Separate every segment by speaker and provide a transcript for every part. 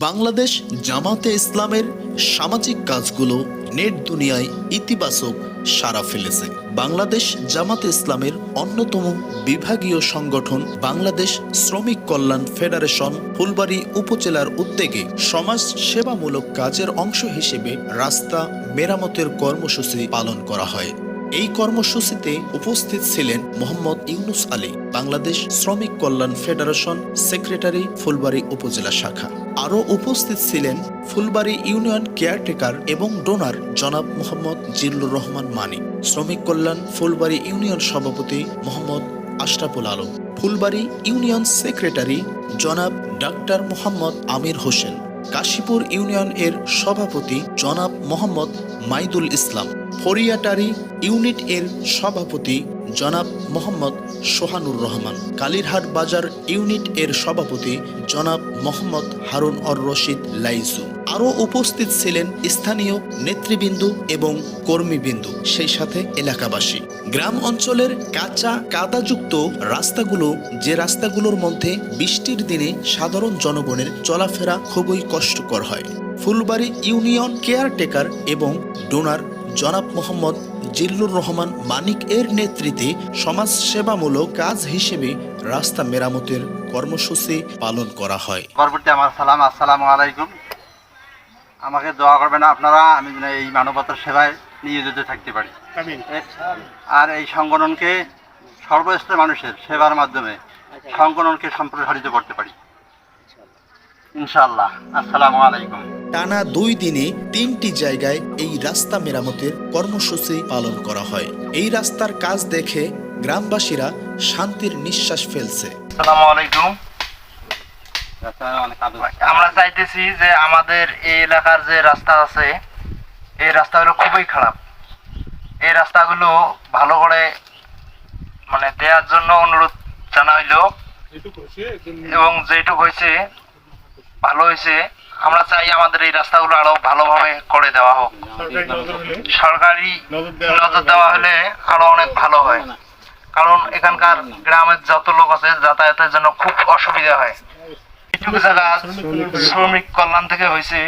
Speaker 1: বাংলাদেশ জামাতে ইসলামের সামাজিক কাজগুলো নেট দুনিয়ায় ইতিবাচক সাড়া ফেলেছে। বাংলাদেশ জামাতে ইসলামের অন্যতম বিভাগীয় সংগঠন বাংলাদেশ শ্রমিক কল্যাণ ফেডারেশন ফুলবাড়ী উপজেলার উদ্যোগে সমাজ সেবামূলক কাজের অংশ হিসেবে রাস্তা মেরামতের কর্মসূচি পালন করা হয়। এই কর্মসূচিতে উপস্থিত ছিলেন মোহাম্মদ ইউনুস আলী, বাংলাদেশ শ্রমিক কল্যাণ ফেডারেশন সেক্রেটারি, ফুলবাড়ী উপজেলা শাখা। আরও উপস্থিত ছিলেন ফুলবাড়ী ইউনিয়ন কেয়ারটেকার এবং ডোনার জনাব মোহাম্মদ জিল্লুর রহমান মানি, শ্রমিক কল্যাণ ফুলবাড়ী ইউনিয়ন সভাপতি মোহাম্মদ আশরাফুল আলম, ফুলবাড়ি ইউনিয়ন সেক্রেটারি জনাব ডাক্তার মোহাম্মদ আমির হোসেন, কাশীপুর ইউনিয়ন এর সভাপতি জনাব মোহাম্মদ মাইদুল ইসলাম। ফরিয়াটারি ইউনিট এর সভাপতি জনাব মোহাম্মদ সোহানুর রহমান। কালীরহাট বাজার ইউনিট এর সভাপতি জনাব মোহাম্মদ হারুন অর রশিদ লাইজু আরও উপস্থিত ছিলেন স্থানীয় নেতৃবৃন্দু এবং কর্মীবৃন্দু, সেই সাথে এলাকাবাসী। গ্রাম অঞ্চলের কাঁচা কাদাযুক্ত রাস্তাগুলো, যে রাস্তাগুলোর মধ্যে বৃষ্টির দিনে সাধারণ জনগণের চলাফেরা খুবই কষ্টকর হয়। ফুলবাড়ি ইউনিয়ন কেয়ারটেকার এবং ডোনার জনাব মোহাম্মদ জিল্লুর রহমান মানিক এর নেতৃত্বে সমাজ সেবামূলক কাজ হিসেবে রাস্তা মেরামতের কর্মসূচি পালন করা হয়।
Speaker 2: পরবর্তী আমার সালাম আসসালামু আলাইকুম। আমাকে দোয়া করবেন আপনারা আমি যেন এই মানবতার সেবায় নিয়োজিত থাকতে পারি। আর এই সংগঠনকে সর্বস্তরের মানুষের সেবার মাধ্যমে সংগঠনকে সম্প্রসারিত করতে পারি। ইনশাআল্লাহ। আসসালামু আলাইকুম।
Speaker 1: টানা দুই দিনে তিনটি জায়গায় এই রাস্তা মেরামতের কর্মসূচি পালন করা হয়। এই রাস্তার কাজ দেখে গ্রামবাসীরা শান্তির নিঃশ্বাস ফেলছে।
Speaker 2: আমরা
Speaker 3: চাইতেছি যে আমাদের এই এলাকার যে রাস্তা আছে এই রাস্তাগুলো খুবই খারাপ। এই রাস্তাগুলো ভালো করে মানে দেওয়ার জন্য অনুরোধ জানা হইল এবং যেটুক হয়েছে ভালো হয়েছে। আমরা চাই আমাদের এই রাস্তাগুলো আরও ভালোভাবে করে দেওয়া হোক। সরকারি নজর দেওয়া হলে আরও অনেক ভালো হয়। কারণ এখানকার গ্রামের যত লোক আছে যাতায়াতের জন্য খুব অসুবিধা হয়। এইটুকু জায়গা শ্রমিক কল্যাণ থেকে হয়েছে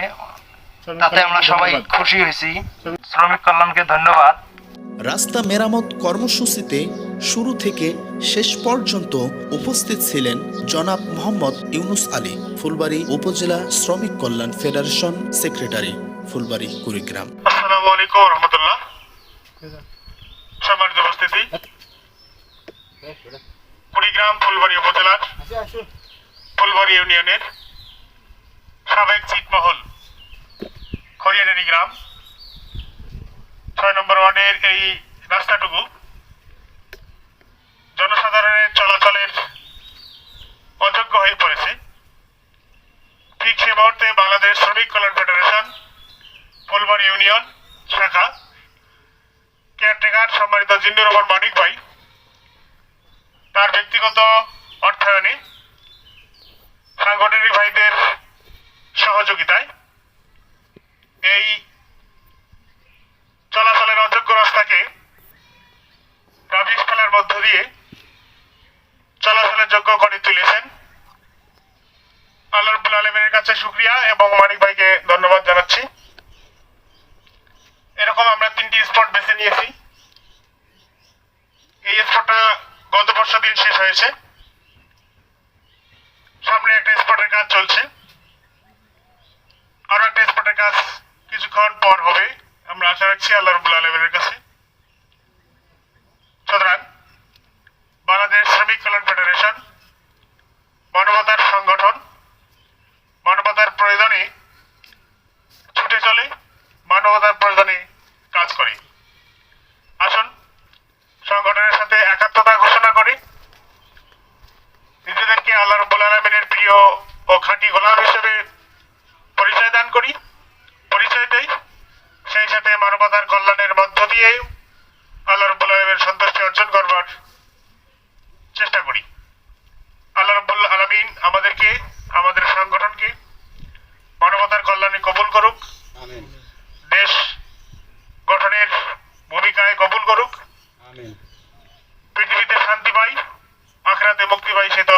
Speaker 3: তাতে আমরা সবাই খুশি হয়েছি। শ্রমিক কল্যাণকে ধন্যবাদ।
Speaker 1: রাস্তা মেরামত কর্মসূচিতে শুরু থেকে শেষ পর্যন্ত উপস্থিত ছিলেন জনাব মোহাম্মদ ইউনুস আলী, ফুলবাড়ি উপজেলা শ্রমিক কল্যাণ ফেডারেশন সেক্রেটারি, ফুলবাড়ি কুড়িগ্রাম।
Speaker 4: কুড়িগ্রাম ফুলবাড়ি উপজেলার ফুলবাড়ি ইউনিয়নের সাবেক ছিটমহল খরিয়ানারি গ্রাম। ছয় নম্বর ওয়ার্ডের এই রাস্তাটুকু জনসাধারণের চলাচলের অযোগ্য হয়ে পড়েছে। ঠিক সে মুহূর্তে বাংলাদেশ শ্রমিক কল্যাণ ফেডারেশন ফুলবাড়ি ইউনিয়ন শাখা, কেয়ারটেকার সম্মানিত জিন্নুর রহমান মানিক ভাই, তার ব্যক্তিগত অর্থায়নে সাংগঠনিক ভাইদের সহযোগিতায় এই চলাচলের অযোগ্য রাস্তাকে রাবিশ খেলার মধ্য দিয়ে চলাচলের যোগ্য করে তুলেছেন। আল্লাহ রবুল কাছে শুক্রিয়া এবং মানিক ভাইকে ধন্যবাদ জানাচ্ছি। এরকম আমরা তিনটি স্পট বেছে নিয়েছি। এই স্পটটা গত বর্ষ দিন শেষ হয়েছে। সামনে একটা স্পটের কাজ চলছে। আল্লাহ রব্বুল আলমিনের প্রিয় ও খাঁটি গোলাম হিসেবে পরিচয় দান করি পরিচয় দেই। সেই সাথে মানবতার কল্যাণের মধ্য দিয়ে আল্লাহ রব্বুল আলমের সন্তুষ্টি অর্জন করবার চেষ্টা করি। আল্লাহ রব্বুল আলমিন আমাদেরকে আমাদের সংগঠনকে মানবতার কল্যাণে কবুল করুক। দেশ গঠনের ভূমিকায় কবুল করুক। পৃথিবীতে শান্তি পাই আখরাতে মুক্তি পাই সে তো